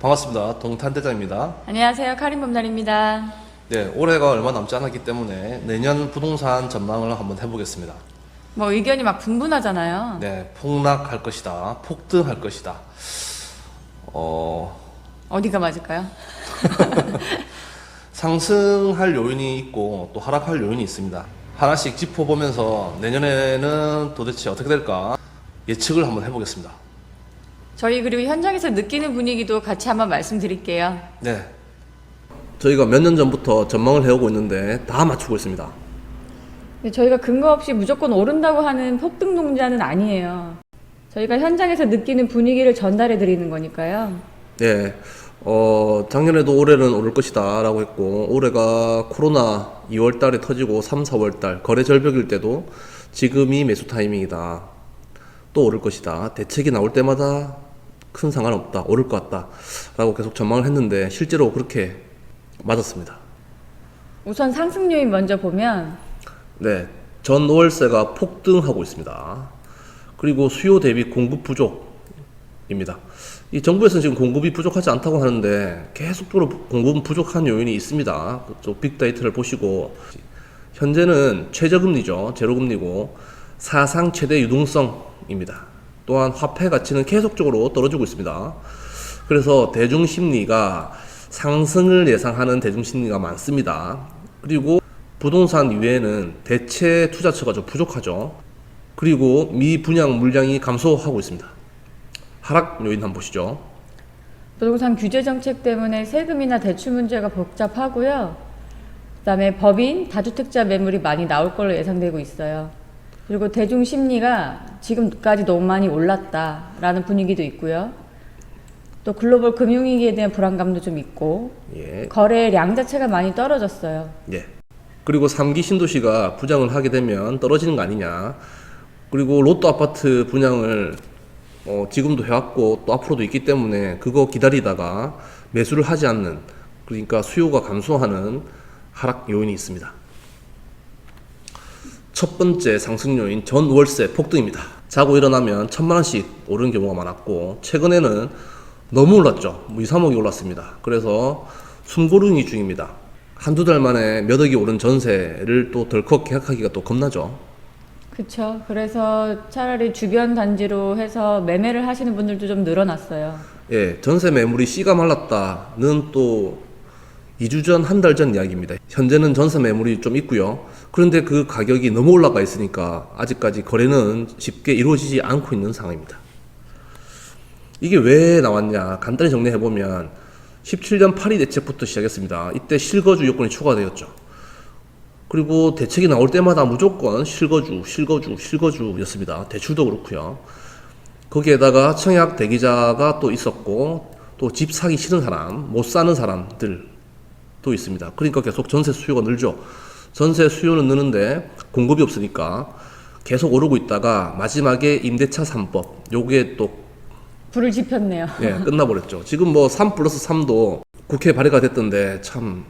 반갑습니다. 동탄대장입니다. 안녕하세요. 카린 범날입니다. 네, 올해가 얼마 남지 않았기 때문에 내년 부동산 전망을 한번 해보겠습니다. 뭐 의견이 막 분분하잖아요. 네, 폭락할 것이다, 폭등할 것이다. 어, 어디가 맞을까요? 상승할 요인이 있고 또 하락할 요인이 있습니다. 하나씩 짚어보면서 내년에는 도대체 어떻게 될까 예측을 한번 해보겠습니다. 저희 그리고 현장에서 느끼는 분위기도 같이 한번 말씀드릴게요. 네. 저희가 몇 년 전부터 전망을 해오고 있는데 다 맞추고 있습니다. 근데 저희가 근거 없이 무조건 오른다고 하는 폭등 농자는 아니에요. 저희가 현장에서 느끼는 분위기를 전달해 드리는 거니까요. 네. 어, 작년에도 올해는 오를 것이다 라고 했고, 올해가 코로나 2월 달에 터지고 3, 4월 달 거래 절벽일 때도 지금이 매수 타이밍이다. 또 오를 것이다. 대책이 나올 때마다 큰 상관없다. 오를 것 같다. 라고 계속 전망을 했는데 실제로 그렇게 맞았습니다. 우선 상승 요인 먼저 보면 네. 전 월세가 폭등하고 있습니다. 그리고 수요 대비 공급 부족입니다. 이 정부에서는 지금 공급이 부족하지 않다고 하는데 계속적으로 공급은 부족한 요인이 있습니다. 그쪽 빅데이터를 보시고 현재는 최저금리죠. 제로금리고 사상 최대 유동성입니다. 또한 화폐 가치는 계속적으로 떨어지고 있습니다. 그래서 대중 심리가 상승을 예상하는 대중 심리가 많습니다. 그리고 부동산 이외에는 대체 투자처가 좀 부족하죠. 그리고 미분양 물량이 감소하고 있습니다. 하락 요인 한번 보시죠. 부동산 규제 정책 때문에 세금이나 대출 문제가 복잡하고요. 그다음에 법인 다주택자 매물이 많이 나올 걸로 예상되고 있어요. 그리고 대중 심리가 지금까지 너무 많이 올랐다라는 분위기도 있고요. 또 글로벌 금융위기에 대한 불안감도 좀 있고 예. 거래량 자체가 많이 떨어졌어요. 예. 그리고 3기 신도시가 분양을 하게 되면 떨어지는 거 아니냐. 그리고 로또 아파트 분양을 어, 지금도 해왔고 또 앞으로도 있기 때문에 그거 기다리다가 매수를 하지 않는 그러니까 수요가 감소하는 하락 요인이 있습니다. 첫 번째 상승 요인 전 월세 폭등입니다. 자고 일어나면 천만 원씩 오르는 경우가 많았고 최근에는 너무 올랐죠. 뭐 2, 3억이 올랐습니다. 그래서 숨고르기 중입니다. 한두 달 만에 몇 억이 오른 전세를 또 덜컥 계약하기가 또 겁나죠. 그렇죠. 그래서 차라리 주변 단지로 해서 매매를 하시는 분들도 좀 늘어났어요. 예, 전세 매물이 씨가 말랐다는 또 2주 전, 한 달 전 이야기입니다. 현재는 전세 매물이 좀 있고요. 그런데 그 가격이 너무 올라가 있으니까 아직까지 거래는 쉽게 이루어지지 않고 있는 상황입니다. 이게 왜 나왔냐? 간단히 정리해 보면 17년 8.2 대책부터 시작했습니다. 이때 실거주 요건이 추가되었죠. 그리고 대책이 나올 때마다 무조건 실거주, 실거주, 실거주였습니다. 대출도 그렇고요. 거기에다가 청약 대기자가 또 있었고 또 집 사기 싫은 사람, 못 사는 사람들도 있습니다. 그러니까 계속 전세 수요가 늘죠. 전세 수요는 느는데 공급이 없으니까 계속 오르고 있다가 마지막에 임대차 3법 요게 또 불을 지폈네요. 예, 끝나버렸죠. 지금 뭐 3 플러스 3도 국회 발의가 됐던데 참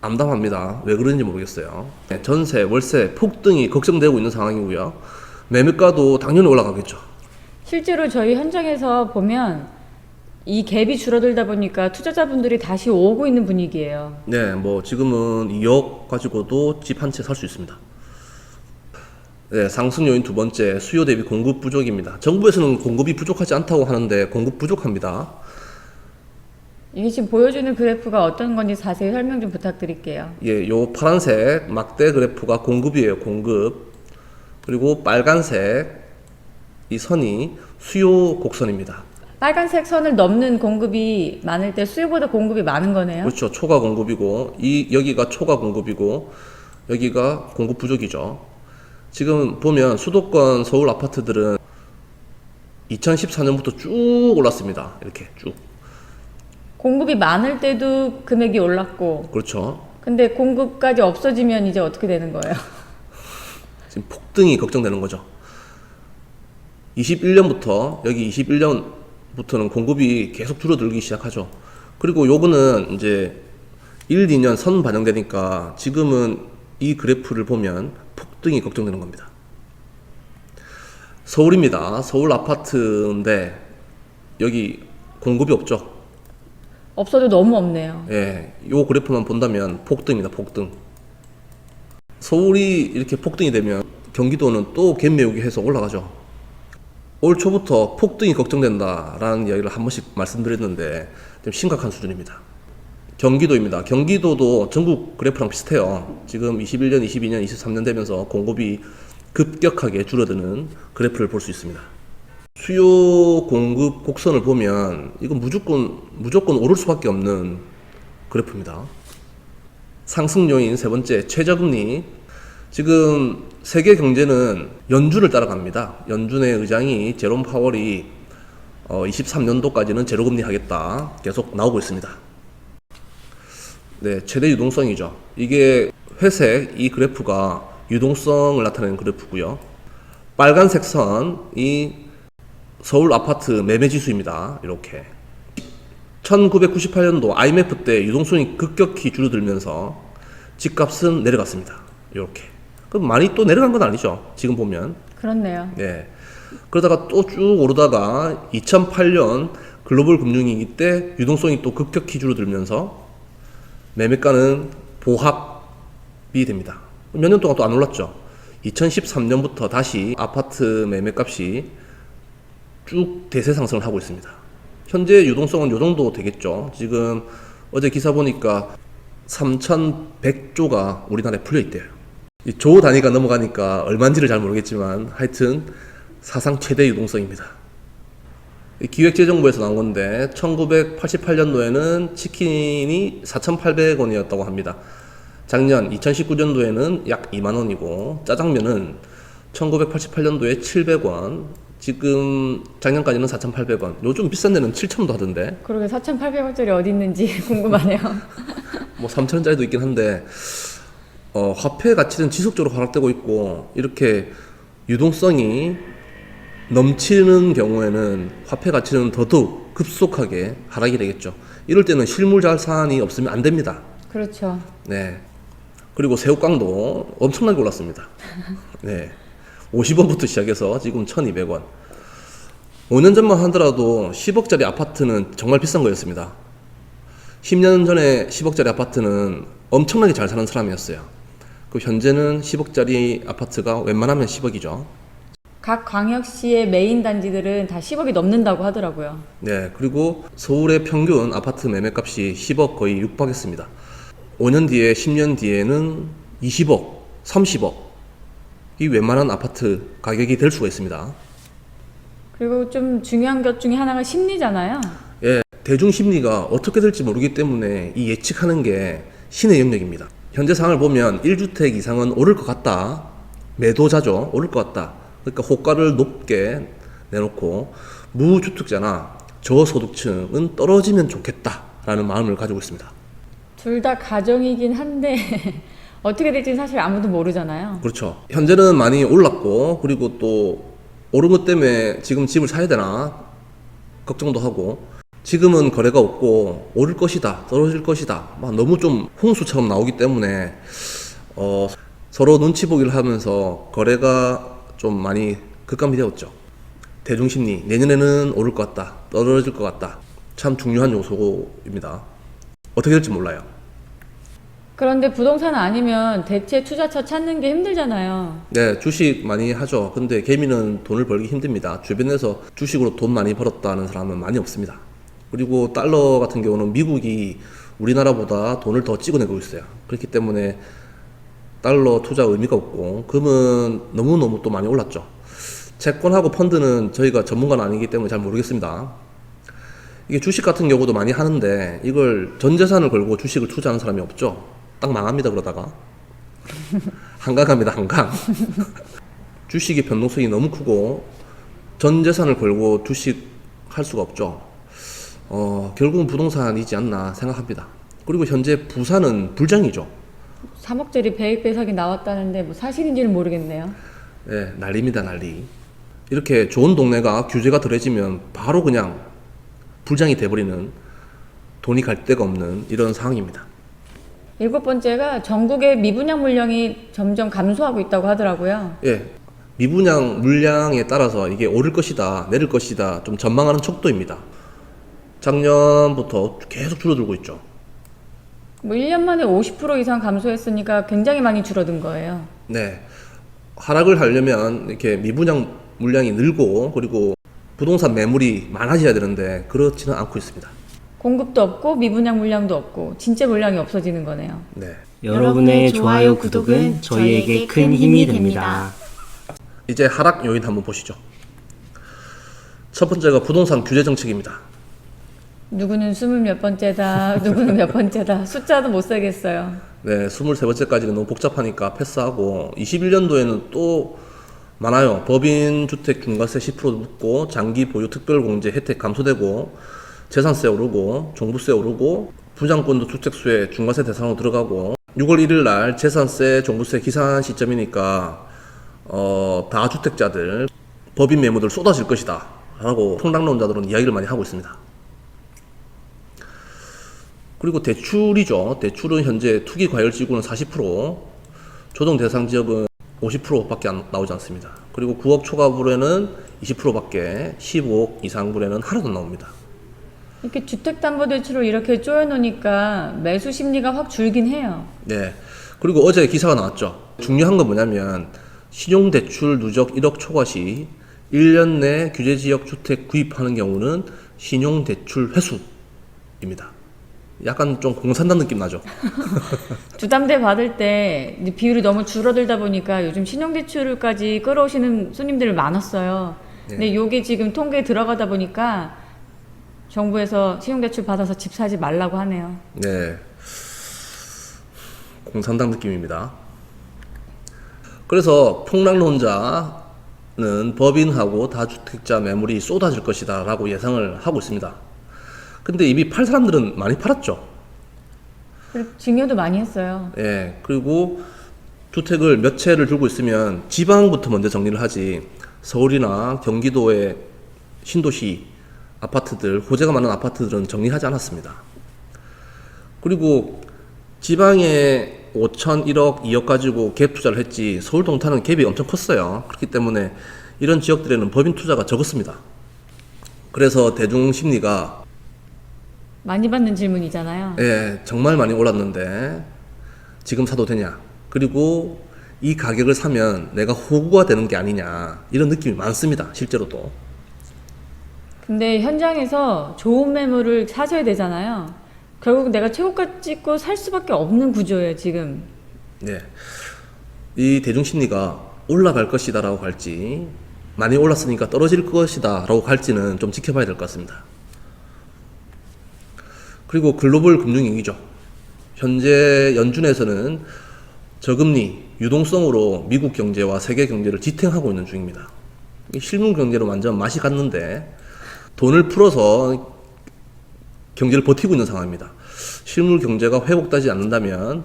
암담합니다. 왜 그런지 모르겠어요. 예, 전세, 월세 폭등이 걱정되고 있는 상황이고요. 매매가도 당연히 올라가겠죠. 실제로 저희 현장에서 보면 이 갭이 줄어들다 보니까 투자자분들이 다시 오고 있는 분위기예요. 네, 뭐 지금은 2억 가지고도 집 한 채 살 수 있습니다. 네, 상승 요인 두 번째 수요 대비 공급 부족입니다. 정부에서는 공급이 부족하지 않다고 하는데 공급 부족합니다. 이게 지금 보여주는 그래프가 어떤 건지 자세히 설명 좀 부탁드릴게요. 예, 요 파란색 막대 그래프가 공급이에요, 공급. 그리고 빨간색 이 선이 수요 곡선입니다. 빨간색 선을 넘는 공급이 많을 때 수요보다 공급이 많은 거네요. 그렇죠. 초과 공급이고 이 여기가 초과 공급이고 여기가 공급 부족이죠. 지금 보면 수도권 서울 아파트들은 2014년부터 쭉 올랐습니다. 이렇게 쭉. 공급이 많을 때도 금액이 올랐고, 그렇죠. 근데 공급까지 없어지면 이제 어떻게 되는 거예요? 지금 폭등이 걱정되는 거죠. 21년부터 여기 21년 부터는 공급이 계속 줄어들기 시작하죠. 그리고 요거는 이제 1, 2년 선 반영되니까 지금은 이 그래프를 보면 폭등이 걱정되는 겁니다. 서울입니다. 서울 아파트인데 여기 공급이 없죠. 없어도 너무 없네요. 예, 요 그래프만 본다면 폭등입니다. 폭등. 서울이 이렇게 폭등이 되면 경기도는 또 갭매우기 해서 올라가죠. 올 초부터 폭등이 걱정된다라는 이야기를 한 번씩 말씀드렸는데 좀 심각한 수준입니다. 경기도입니다. 경기도도 전국 그래프랑 비슷해요. 지금 21년, 22년, 23년 되면서 공급이 급격하게 줄어드는 그래프를 볼 수 있습니다. 수요 공급 곡선을 보면 이건 무조건 무조건 오를 수밖에 없는 그래프입니다. 상승 요인 세 번째 최저금리 지금 세계 경제는 연준을 따라갑니다. 연준의 의장이 제롬 파월이 어, 23년도까지는 제로금리 하겠다 계속 나오고 있습니다. 네, 최대 유동성이죠. 이게 회색 이 그래프가 유동성을 나타내는 그래프고요. 빨간색 선이 서울 아파트 매매 지수입니다. 이렇게 1998년도 IMF 때 유동성이 급격히 줄어들면서 집값은 내려갔습니다. 이렇게. 그럼 많이 또 내려간 건 아니죠. 지금 보면. 그렇네요. 네. 그러다가 또 쭉 오르다가 2008년 글로벌 금융위기 때 유동성이 또 급격히 줄어들면서 매매가는 보합이 됩니다. 몇 년 동안 또 안 올랐죠. 2013년부터 다시 아파트 매매값이 쭉 대세 상승을 하고 있습니다. 현재 유동성은 요 정도 되겠죠. 지금 어제 기사 보니까 3,100조가 우리나라에 풀려 있대요. 이조 단위가 넘어가니까 얼마인지를 잘 모르겠지만 하여튼 사상 최대 유동성입니다. 이 기획재정부에서 나온 건데 1988년도에는 치킨이 4,800원이었다고 합니다. 작년 2019년도에는 약 2만 원이고 짜장면은 1988년도에 700원, 지금 작년까지는 4,800원. 요즘 비싼 데는 7,000원도 하던데. 그러게 4,800원짜리 어디 있는지 궁금하네요. 뭐 3,000원짜리도 있긴 한데 어, 화폐 가치는 지속적으로 하락되고 있고 이렇게 유동성이 넘치는 경우에는 화폐 가치는 더더욱 급속하게 하락이 되겠죠. 이럴 때는 실물 자산이 없으면 안 됩니다. 그렇죠. 네. 그리고 새우깡도 엄청나게 올랐습니다. 네. 50원부터 시작해서 지금 1200원. 5년 전만 하더라도 10억짜리 아파트는 정말 비싼 거였습니다. 10년 전에 10억짜리 아파트는 엄청나게 잘 사는 사람이었어요. 그 현재는 10억짜리 아파트가 웬만하면 10억이죠. 각 광역시의 메인 단지들은 다 10억이 넘는다고 하더라고요. 네, 그리고 서울의 평균 아파트 매매값이 10억 거의 육박했습니다. 5년 뒤에, 10년 뒤에는 20억, 30억. 이 웬만한 아파트 가격이 될 수가 있습니다. 그리고 좀 중요한 것 중에 하나가 심리잖아요. 예, 대중 심리가 어떻게 될지 모르기 때문에 이 예측하는 게 신의 영역입니다. 현재 상황을 보면 1주택 이상은 오를 것 같다. 매도자죠. 오를 것 같다. 그러니까 호가를 높게 내놓고 무주택자나 저소득층은 떨어지면 좋겠다라는 마음을 가지고 있습니다. 둘 다 가정이긴 한데 어떻게 될지는 사실 아무도 모르잖아요. 그렇죠. 현재는 많이 올랐고 그리고 또 오른 것 때문에 지금 집을 사야 되나 걱정도 하고 지금은 거래가 없고 오를 것이다 떨어질 것이다 막 너무 좀 홍수처럼 나오기 때문에 어, 서로 눈치 보기를 하면서 거래가 좀 많이 급감이 되었죠. 대중심리 내년에는 오를 것 같다 떨어질 것 같다 참 중요한 요소입니다. 어떻게 될지 몰라요. 그런데 부동산 아니면 대체 투자처 찾는 게 힘들잖아요. 네, 주식 많이 하죠. 근데 개미는 돈을 벌기 힘듭니다. 주변에서 주식으로 돈 많이 벌었다는 사람은 많이 없습니다. 그리고 달러 같은 경우는 미국이 우리나라보다 돈을 더 찍어내고 있어요. 그렇기 때문에 달러 투자 의미가 없고 금은 너무너무 또 많이 올랐죠. 채권하고 펀드는 저희가 전문가는 아니기 때문에 잘 모르겠습니다. 이게 주식 같은 경우도 많이 하는데 이걸 전 재산을 걸고 주식을 투자하는 사람이 없죠. 딱 망합니다 그러다가 한강합니다 한강. 주식의 변동성이 너무 크고 전 재산을 걸고 주식 할 수가 없죠. 어, 결국은 부동산이지 않나 생각합니다. 그리고 현재 부산은 불장이죠. 3억짜리 배액 배석이 나왔다는데 뭐 사실인지는 모르겠네요. 예, 난리입니다, 난리. 이렇게 좋은 동네가 규제가 덜해지면 바로 그냥 불장이 돼버리는 돈이 갈 데가 없는 이런 상황입니다. 일곱 번째가 전국의 미분양 물량이 점점 감소하고 있다고 하더라고요. 예, 미분양 물량에 따라서 이게 오를 것이다, 내릴 것이다 좀 전망하는 척도입니다. 작년부터 계속 줄어들고 있죠. 뭐 1년 만에 50% 이상 감소했으니까 굉장히 많이 줄어든 거예요. 네. 하락을 하려면 이렇게 미분양 물량이 늘고 그리고 부동산 매물이 많아져야 되는데 그렇지는 않고 있습니다. 공급도 없고 미분양 물량도 없고 진짜 물량이 없어지는 거네요. 네. 여러분의 좋아요, 구독은 저희에게 큰 힘이 됩니다. 이제 하락 요인 한번 보시죠. 첫 번째가 부동산 규제 정책입니다. 누구는 스물 몇 번째다, 누구는 몇 번째다. 숫자도 못 세겠어요. 네, 23번째까지는 너무 복잡하니까 패스하고 21년도에는 또 많아요. 법인 주택 중과세 10% 묶고 장기 보유 특별 공제 혜택 감소되고 재산세 오르고 종부세 오르고 분양권도 주택수에 중과세 대상으로 들어가고 6월 1일 날 재산세 종부세 기산 시점이니까 어, 다주택자들 법인 매물들 쏟아질 것이다 라고 통락론자들은 이야기를 많이 하고 있습니다. 그리고 대출이죠. 대출은 현재 투기 과열 지구는 40%, 조정 대상 지역은 50%밖에 안 나오지 않습니다. 그리고 9억 초과불에는 20%밖에 15억 이상 불에는 하나도 안 나옵니다. 이렇게 주택담보대출을 이렇게 쪼여놓으니까 매수 심리가 확 줄긴 해요. 네. 그리고 어제 기사가 나왔죠. 중요한 건 뭐냐면 신용대출 누적 1억 초과 시 1년 내 규제지역 주택 구입하는 경우는 신용대출 회수입니다. 약간 좀 공산당 느낌 나죠. 주담대 받을 때 이제 비율이 너무 줄어들다 보니까 요즘 신용대출까지 끌어오시는 손님들이 많았어요. 근데 요게 지금 통계에 들어가다 보니까 정부에서 신용대출 받아서 집 사지 말라고 하네요. 네. 공산당 느낌입니다. 그래서 폭락론자는 법인하고 다주택자 매물이 쏟아질 것이다 라고 예상을 하고 있습니다. 근데 이미 팔 사람들은 많이 팔았죠. 그리고 증여도 많이 했어요. 예. 그리고 주택을 몇 채를 들고 있으면 지방부터 먼저 정리를 하지 서울이나 경기도의 신도시 아파트들, 호재가 많은 아파트들은 정리하지 않았습니다. 그리고 지방에 5천, 1억, 2억 가지고 갭 투자를 했지 서울 동탄은 갭이 엄청 컸어요. 그렇기 때문에 이런 지역들에는 법인 투자가 적었습니다. 그래서 대중 심리가 많이 받는 질문이잖아요. 예, 정말 많이 올랐는데 지금 사도 되냐? 그리고 이 가격을 사면 내가 호구가 되는 게 아니냐 이런 느낌이 많습니다. 실제로도. 근데 현장에서 좋은 매물을 사셔야 되잖아요. 결국 내가 최고가 찍고 살 수밖에 없는 구조예요, 지금. 네. 이 대중 심리가 올라갈 것이다라고 갈지 많이 올랐으니까 떨어질 것이다라고 갈지는 좀 지켜봐야 될 것 같습니다. 그리고 글로벌 금융위기죠. 현재 연준에서는 저금리, 유동성으로 미국 경제와 세계 경제를 지탱하고 있는 중입니다. 이 실물 경제로 완전 맛이 갔는데 돈을 풀어서 경제를 버티고 있는 상황입니다. 실물 경제가 회복되지 않는다면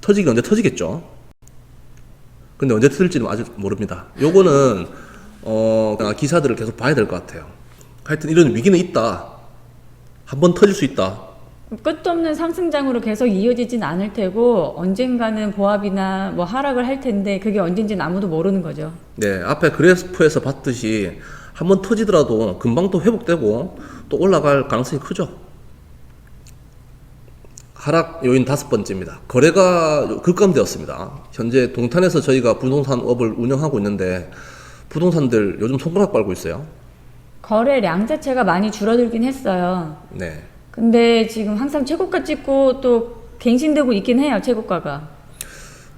터지기 언제 터지겠죠. 근데 언제 터질지는 아직 모릅니다. 요거는 어 기사들을 계속 봐야 될 것 같아요. 하여튼 이런 위기는 있다. 한번 터질 수 있다. 끝도 없는 상승장으로 계속 이어지진 않을 테고 언젠가는 보합이나 뭐 하락을 할 텐데 그게 언젠지는 아무도 모르는 거죠. 네, 앞에 그래프에서 봤듯이 한번 터지더라도 금방 또 회복되고 또 올라갈 가능성이 크죠. 하락 요인 다섯 번째입니다. 거래가 급감되었습니다. 현재 동탄에서 저희가 부동산 업을 운영하고 있는데 부동산들 요즘 손가락 빨고 있어요. 거래량 자체가 많이 줄어들긴 했어요. 네. 근데 지금 항상 최고가 찍고 또 갱신되고 있긴 해요, 최고가가.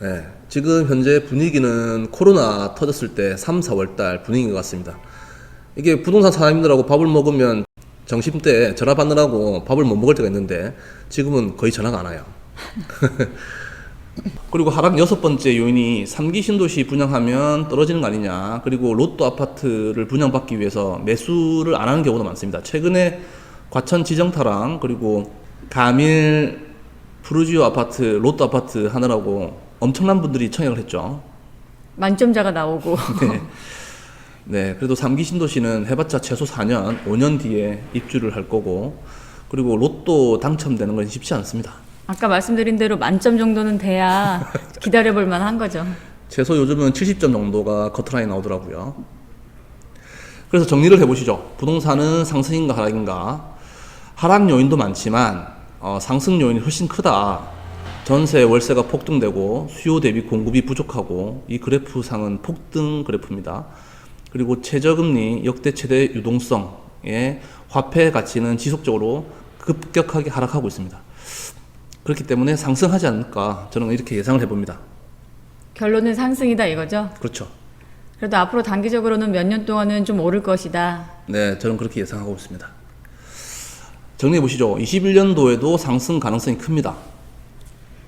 네. 지금 현재 분위기는 코로나 터졌을 때 3, 4월 달 분위기인 것 같습니다. 이게 부동산 사장님들하고 밥을 먹으면 점심 때 전화 받느라고 밥을 못 먹을 때가 있는데 지금은 거의 전화가 안 와요. 그리고 하락 여섯 번째 요인이 3기 신도시 분양하면 떨어지는 거 아니냐. 그리고 로또 아파트를 분양받기 위해서 매수를 안 하는 경우도 많습니다. 최근에 과천 지정타랑 그리고 가밀 푸르지오 아파트, 로또 아파트 하느라고 엄청난 분들이 청약을 했죠. 만점자가 나오고. 네. 네, 그래도 3기 신도시는 해봤자 최소 4년, 5년 뒤에 입주를 할 거고, 그리고 로또 당첨되는 건 쉽지 않습니다. 아까 말씀드린 대로 만점 정도는 돼야 기다려볼 만한 거죠. 최소 요즘은 70점 정도가 커트라인 나오더라고요. 그래서 정리를 해보시죠. 부동산은 상승인가 하락인가? 하락 요인도 많지만 어, 상승 요인이 훨씬 크다. 전세 월세가 폭등되고 수요 대비 공급이 부족하고 이 그래프 상은 폭등 그래프입니다. 그리고 최저금리 역대 최대 유동성의 화폐 가치는 지속적으로 급격하게 하락하고 있습니다. 그렇기 때문에 상승하지 않을까 저는 이렇게 예상을 해봅니다. 결론은 상승이다 이거죠. 그렇죠. 그래도 앞으로 단기적으로는 몇 년 동안은 좀 오를 것이다. 네, 저는 그렇게 예상하고 있습니다. 정리해 보시죠. 21년도에도 상승 가능성이 큽니다.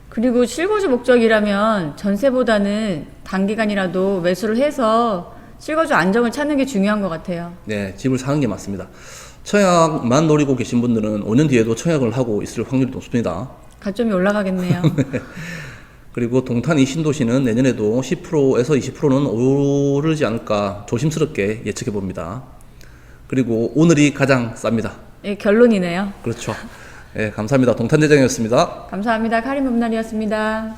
그리고 실거주 목적이라면 전세보다는 단기간이라도 매수를 해서 실거주 안정을 찾는 게 중요한 것 같아요. 네, 집을 사는 게 맞습니다. 청약만 노리고 계신 분들은 5년 뒤에도 청약을 하고 있을 확률이 높습니다. 가점이 올라가겠네요. 그리고 동탄 이 신도시는 내년에도 10%에서 20%는 오르지 않을까 조심스럽게 예측해 봅니다. 그리고 오늘이 가장 쌉니다. 예, 결론이네요. 그렇죠. 예, 감사합니다. 동탄대장이었습니다. 감사합니다. 카림 봄날이었습니다.